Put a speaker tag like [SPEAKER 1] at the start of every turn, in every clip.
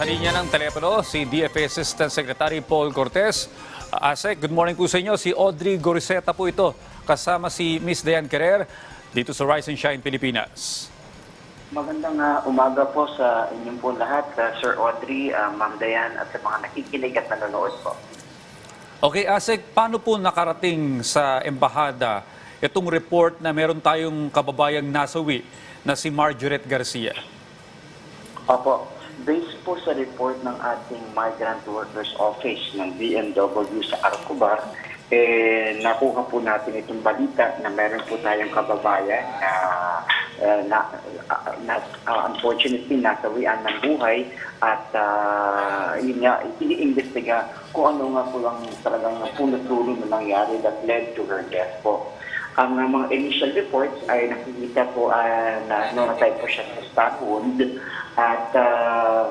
[SPEAKER 1] Nasa linya ng telepono si DFA Assistant Secretary Paul Cortez. Asek, good morning po sa inyo. Si Audrey Goriseta po ito. Kasama si Miss Diane Querer dito sa Rise and Shine Pilipinas.
[SPEAKER 2] Magandang ah, umaga po sa inyong po lahat, ah, Sir Audrey, ah, Ma'am Dayan, at sa mga nakikinig at nanonood po.
[SPEAKER 1] Okay, Asek, paano po nakarating sa embahada itong report na meron tayong kababayang nasawi na si Margaret Garcia?
[SPEAKER 2] Opo, based po sa report ng ating Migrant Workers Office ng BMW sa Arcobar, eh, nakuha po natin itong balita na meron po tayong kababayan na, eh, na, ah, na ah, unfortunately nasawian ng buhay at uh, yun nga, iniimbestiga kung ano nga po ang talagang punot-dulo na nangyari that led to her death po. Ang uh, mga initial reports ay nakikita po uh, na namatay po siya sa stab wound at uh,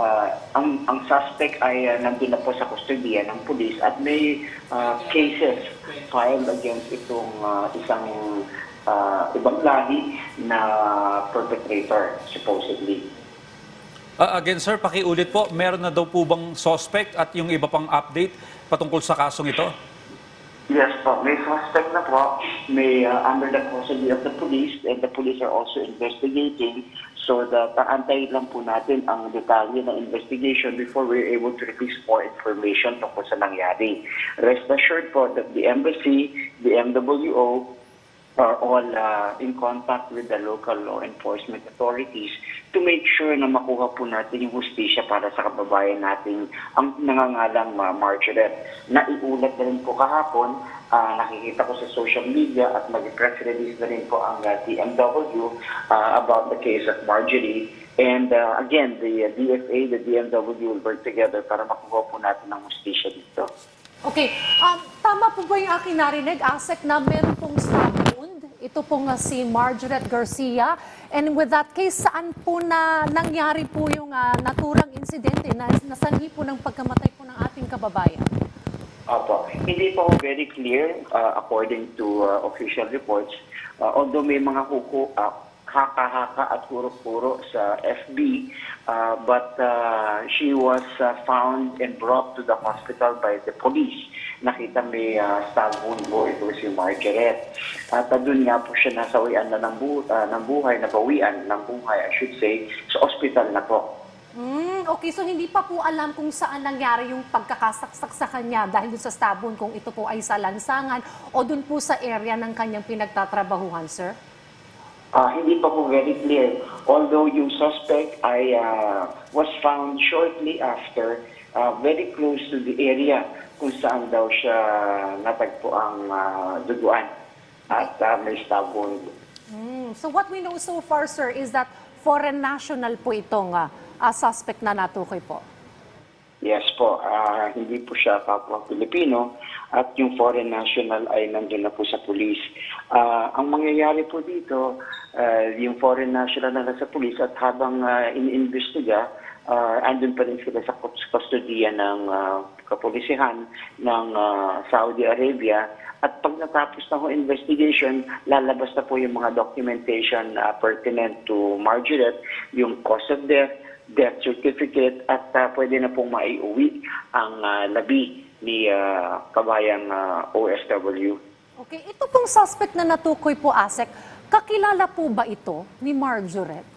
[SPEAKER 2] uh, ang, ang suspect ay uh, nandun na po sa kustodiya ng pulis at may uh, cases filed against itong uh, isang uh, ibang lahi na perpetrator supposedly.
[SPEAKER 1] Ah, again, sir, pakiulit po, meron na daw po bang suspect at yung iba pang update patungkol sa kasong ito?
[SPEAKER 2] Yes po, may suspect na po, may uh, under the custody of the police and the police are also investigating. So that uh, lang po natin ang detalye ng investigation before we're able to release more information tungkol sa nangyari. Rest assured po that the embassy, the MWO, are all uh, in contact with the local law enforcement authorities to make sure na makuha po natin yung hustisya para sa kababayan nating ang nangangalang uh, Margaret. Naiulat na rin po kahapon, ah, nakikita ko sa social media at mag-press release na rin po ang uh, DMW ah, about the case of Marjorie. And uh, again, the uh, DFA, the DMW will work together para makuha po natin ang hustisya dito.
[SPEAKER 3] Okay, um, tama po ba yung aking narinig, Asek, na meron pong wound? Ito pong uh, si Margaret Garcia. And with that case, saan po na nangyari po yung uh, naturang insidente na nasanhi po ng pagkamatay po ng ating kababayan?
[SPEAKER 2] Opo. Hindi po very clear uh, according to uh, official reports. Uh, although may mga huko, uh, haka-haka at puro-puro sa FB, uh, but uh, she was uh, found and brought to the hospital by the police. Nakita may uh, stab wound po ito si Margaret. At uh, doon nga po siya nasawian na ng, bu- uh, ng buhay, nabawian ng buhay, I should say, sa hospital na po.
[SPEAKER 3] Hmm, okay, so hindi pa po alam kung saan nangyari yung pagkakasaksak sa kanya dahil dun sa stab wound, kung ito po ay sa lansangan o dun po sa area ng kanyang pinagtatrabahuhan, sir?
[SPEAKER 2] Ah, hindi pa po very clear. Although yung suspect ay ah, was found shortly after, ah, very close to the area kung saan daw siya natagpo ang ah, duguan at ah, may stab wound.
[SPEAKER 3] Hmm, So what we know so far, sir, is that foreign national po itong ah, ah, suspect na natukoy po.
[SPEAKER 2] Yes po, ah, hindi po siya kapwa Pilipino at yung foreign national ay nandun na po sa police. Ah, ang mangyayari po dito, ah, yung foreign national na nasa police at habang uh, iniimbestiga, uh, andun pa rin sila sa kus- kustodiya ng ah, kapolisihan ng ah, Saudi Arabia at pag natapos na ho investigation, lalabas na po yung mga documentation na pertinent to Margaret, yung cause of death, death certificate at uh, pwede na pong maiuwi ang uh, labi ni uh, kabayang uh, OSW.
[SPEAKER 3] Okay, ito pong suspect na natukoy po, Asek, kakilala po ba ito ni Margaret?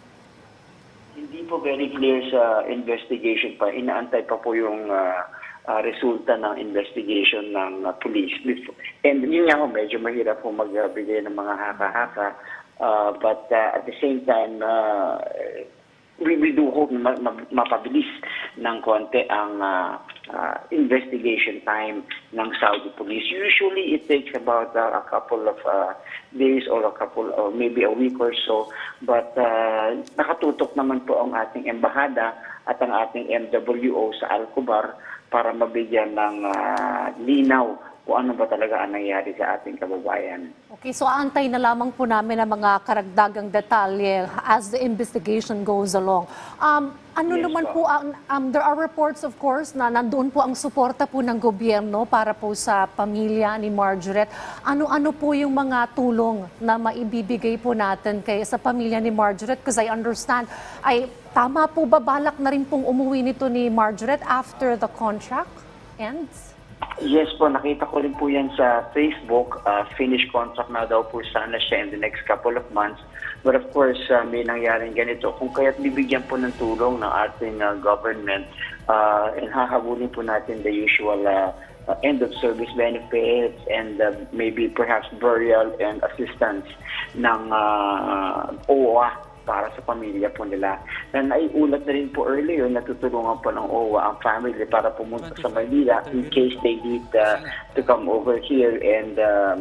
[SPEAKER 2] Hindi po very clear sa investigation pa. Inaantay pa po yung uh, uh, resulta ng investigation ng uh, police. And yun nga ho, medyo mahirap po magbigay ng mga haka-haka. Uh, but uh, at the same time, uh, we, we do hope na ma- ma- mapabilis ng konti ang uh, uh, investigation time ng Saudi police. Usually, it takes about uh, a couple of uh, days or a couple or maybe a week or so. But uh, nakatutok naman po ang ating embahada at ang ating MWO sa Alcobar para mabigyan ng uh, linaw kung ano ba talaga ang nangyari sa ating kababayan.
[SPEAKER 3] Okay, so aantay na lamang po namin ang mga karagdagang detalye as the investigation goes along. Um, ano
[SPEAKER 2] Yes
[SPEAKER 3] naman
[SPEAKER 2] po.
[SPEAKER 3] po ang, um, there are reports of course na nandoon po ang suporta po ng gobyerno para po sa pamilya ni Margaret. Ano-ano po yung mga tulong na maibibigay po natin kay sa pamilya ni Margaret? Because I understand, ay tama po ba balak na rin pong umuwi nito ni Margaret after the contract ends?
[SPEAKER 2] Yes po, nakita ko rin po yan sa Facebook. Uh, finished contract na daw po sana siya in the next couple of months. But of course, uh, may nangyaring ganito. Kung kaya't bibigyan po ng tulong ng ating uh, government uh, and hahabulin po natin the usual uh, uh, end of service benefits and uh, maybe perhaps burial and assistance ng uh, OWA para sa pamilya po nila. Na naiulat na rin po earlier na tutulungan po ng OWA ang family para pumunta sa Manila in case they need uh, to come over here and um,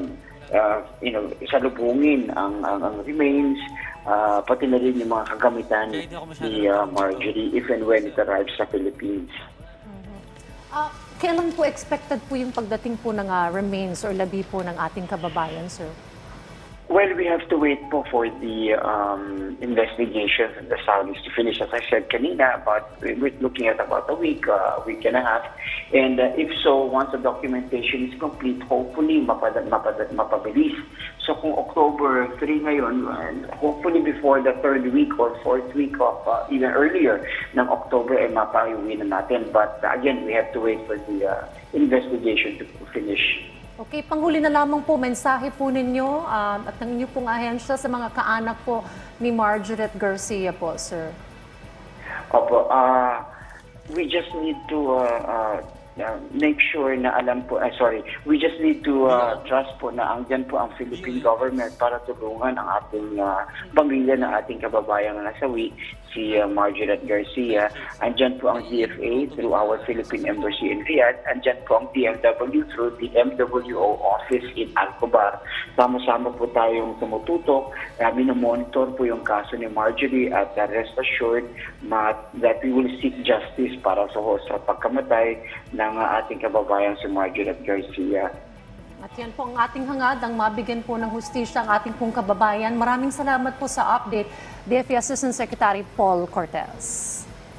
[SPEAKER 2] uh, you know, salubungin ang, ang, ang remains, uh, pati na rin yung mga kagamitan ni uh, Marjorie if and when it arrives sa Philippines.
[SPEAKER 3] Ah, kailan po expected po yung pagdating po ng ah, remains or labi po ng ating kababayan, sir?
[SPEAKER 2] Well, we have to wait po for the um, investigation from the Saudis to finish. As I said kanina, about, we're looking at about a week, uh, week and a half. And uh, if so, once the documentation is complete, hopefully mapad- mapad- mapabilis. So kung October 3 ngayon, and hopefully before the third week or fourth week of uh, even earlier ng October ay mapayuwi na natin. But again, we have to wait for the uh, investigation to finish.
[SPEAKER 3] Okay, panghuli na lamang po, mensahe po ninyo um, at ng inyo pong ahensya sa mga kaanak po ni Margaret Garcia po, sir.
[SPEAKER 2] Opo, uh, we just need to uh, uh, uh, make sure na alam po, uh, sorry, we just need to uh, trust po na andyan po ang Philippine government para tulungan ang ating uh, pamilya ng ating kababayan na nasawi, si uh, Margaret Garcia. Andyan po ang DFA through our Philippine Embassy in Riyadh. Andyan po ang DMW through the MWO office in Alcobar. Sama-sama po tayong tumututok. Uh, minomonitor po yung kaso ni Marjorie at uh, rest assured that we will seek justice para sa, sa pagkamatay ng ating kababayan si Margaret Garcia.
[SPEAKER 3] At yan po ang ating hangad, ang mabigyan po ng hustisya ang ating pong kababayan. Maraming salamat po sa update, DFA Assistant Secretary Paul Cortez.